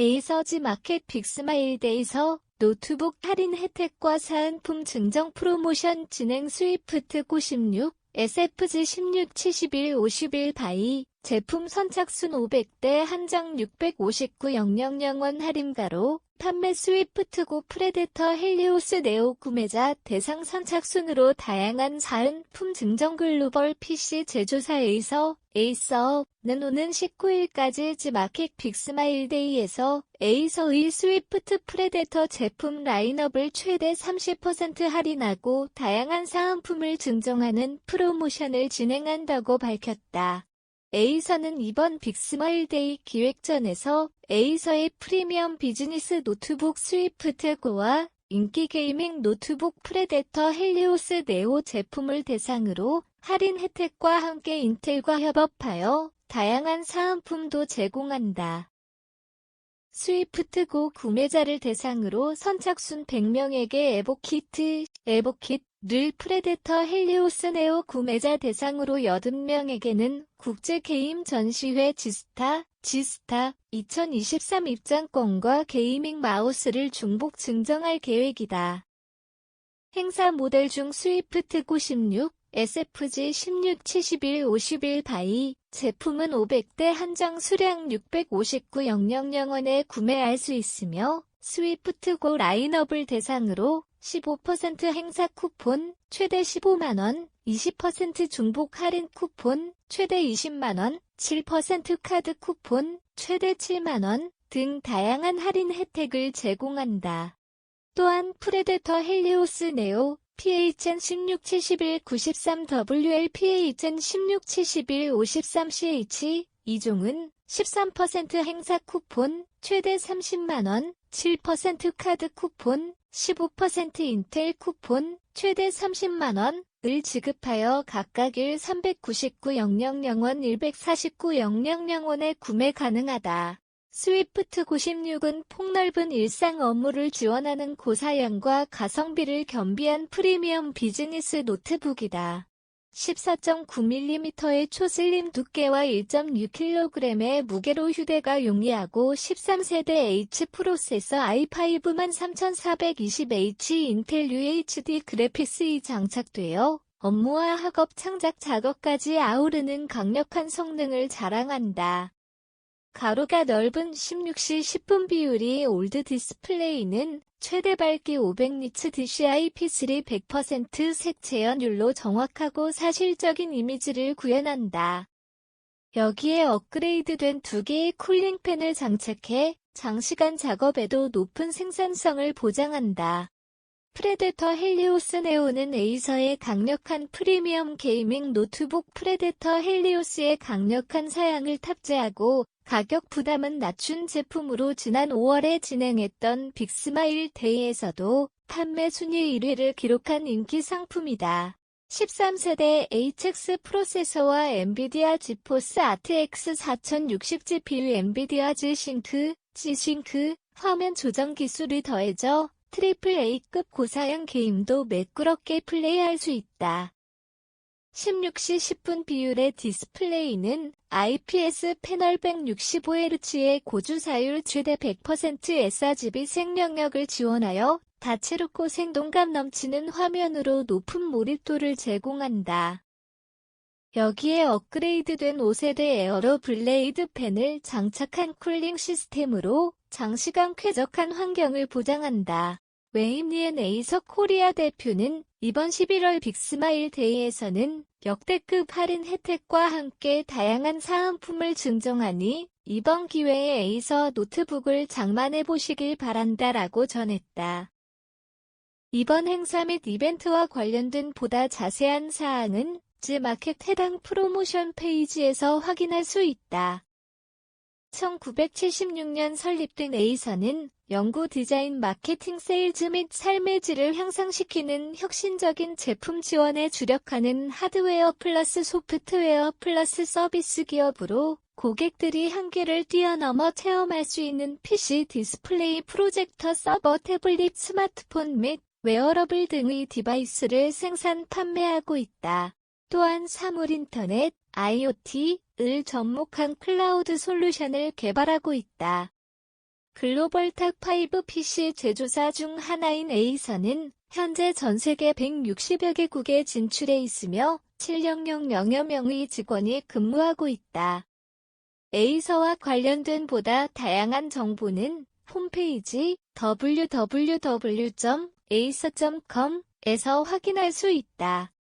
에이서지 마켓 빅스마일데이서 노트북 할인 혜택과 사은품 증정 프로모션 진행 스위프트 96, SFG 16 71 51 바이 제품 선착순 500대 한정 659,000원 할인가로 판매 스위프트고 프레데터 헬리오스 네오 구매자 대상 선착순으로 다양한 사은품 증정 글로벌 PC 제조사에서 에이서 는 오는 19일까지 지마켓 빅스마일데이에서 에이서의 스위프트 프레데터 제품 라인업을 최대 30% 할인하고 다양한 사은품을 증정하는 프로모션을 진행한다고 밝혔다. 에이서는 이번 빅스마일데이 기획전에서 에이서의 프리미엄 비즈니스 노트북 스위프트 고와 인기 게이밍 노트북 프레데터 헬리오스 네오 제품을 대상으로 할인 혜택과 함께 인텔과 협업하여 다양한 사은품도 제공한다. 스위프트고 구매자를 대상으로 선착순 100명에게 에보키트, 에보킷, 늘 프레데터 헬리오스 네오 구매자 대상으로 80명에게는 국제 게임 전시회 지스타, 지스타 2023 입장권과 게이밍 마우스를 중복 증정할 계획이다. 행사 모델 중 스위프트 96, SFG 16 71 51 바이 제품은 500대 한정 수량 659,000원에 구매할 수 있으며 스위프트고 라인업을 대상으로 15% 행사 쿠폰, 최대 15만원, 20% 중복 할인 쿠폰, 최대 20만원, 7% 카드 쿠폰, 최대 7만원 등 다양한 할인 혜택을 제공한다. 또한 프레데터 헬리오스 네오, PHN 1671 93WL PHN 1671 53CH 이종은 13% 행사 쿠폰, 최대 30만원, 7% 카드 쿠폰, 15% 인텔 쿠폰, 최대 30만원 을 지급하여 각각 1 399,000원 149,000원에 구매 가능하다. 스위프트 96은 폭넓은 일상 업무를 지원하는 고사양과 가성비를 겸비한 프리미엄 비즈니스 노트북이다. 14.9mm의 초슬림 두께와 1.6kg의 무게로 휴대가 용이하고 13세대 H 프로세서 i5 13420H 인텔 UHD 그래픽스이 장착되어 업무와 학업 창작 작업까지 아우르는 강력한 성능을 자랑한다. 가로가 넓은 16시 10분 비율이 올드 디스플레이는 최대 밝기 500니츠 DCI-P3 100% 색채연율로 정확하고 사실적인 이미지를 구현한다. 여기에 업그레이드된 두 개의 쿨링팬을 장착해 장시간 작업에도 높은 생산성을 보장한다. 프레데터 헬리오스 네오는 에이서의 강력한 프리미엄 게이밍 노트북 프레데터 헬리오스의 강력한 사양을 탑재하고 가격 부담은 낮춘 제품으로 지난 5월에 진행했던 빅스마일 데이에서도 판매 순위 1위를 기록한 인기 상품이다. 13세대 HX 프로세서와 엔비디아 지포스 RTX 4060 GPU 엔비디아 G싱크, G싱크 화면 조정 기술이 더해져 트리플 A급 고사양 게임도 매끄럽게 플레이할 수 있다. 16시 10분 비율의 디스플레이는 IPS 패널 165Hz의 고주사율 최대 100% sRGB 생명력을 지원하여 다채롭고 생동감 넘치는 화면으로 높은 몰입도를 제공한다. 여기에 업그레이드된 5세대 에어로 블레이드 팬을 장착한 쿨링 시스템으로 장시간 쾌적한 환경을 보장한다. 웨임리엔 에이서 코리아 대표는 이번 11월 빅스마일 데이에서는 역대급 할인 혜택과 함께 다양한 사은품을 증정하니 이번 기회에 에이서 노트북을 장만해 보시길 바란다라고 전했다. 이번 행사 및 이벤트와 관련된 보다 자세한 사항은 즈마켓 해당 프로모션 페이지에서 확인할 수 있다. 1976년 설립된 에이서는 연구 디자인 마케팅 세일즈 및 삶의 질을 향상시키는 혁신적인 제품 지원에 주력하는 하드웨어 플러스 소프트웨어 플러스 서비스 기업으로 고객들이 한계를 뛰어넘어 체험할 수 있는 PC 디스플레이 프로젝터 서버 태블릿 스마트폰 및 웨어러블 등의 디바이스를 생산 판매하고 있다. 또한 사물 인터넷, IoT, 을 접목한 클라우드 솔루션을 개발하고 있다. 글로벌 탑5 PC 제조사 중 하나인 A사는 현재 전 세계 160여 개국에 진출해 있으며 700여 명의 직원이 근무하고 있다. A사와 관련된 보다 다양한 정보는 홈페이지 www.acer.com에서 확인할 수 있다.